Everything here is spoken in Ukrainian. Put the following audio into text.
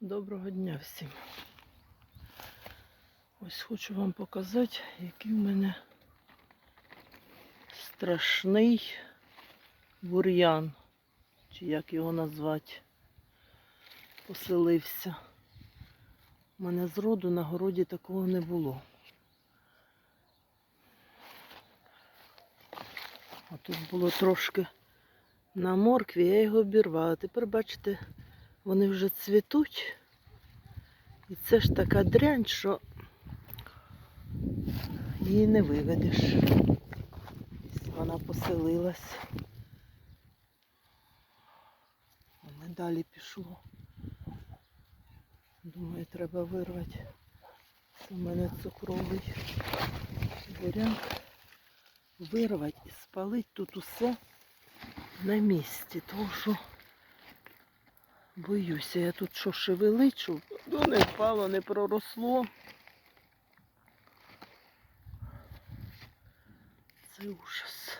Доброго дня всім. Ось хочу вам показати, який в мене страшний бур'ян, чи як його назвати, поселився. У мене зроду на городі такого не було. А тут було трошки на моркві, я його обірвала. Тепер, бачите, вони вже цвітуть. І це ж така дрянь, що її не виведеш. Вона поселилась. Вона далі пішло. Думаю, треба вирвати. Це в мене цукровий буряк. Вирвати і спалити тут усе на місці, тому що боюся, я тут що шевеличу, ну не впало, не проросло. Це ужас.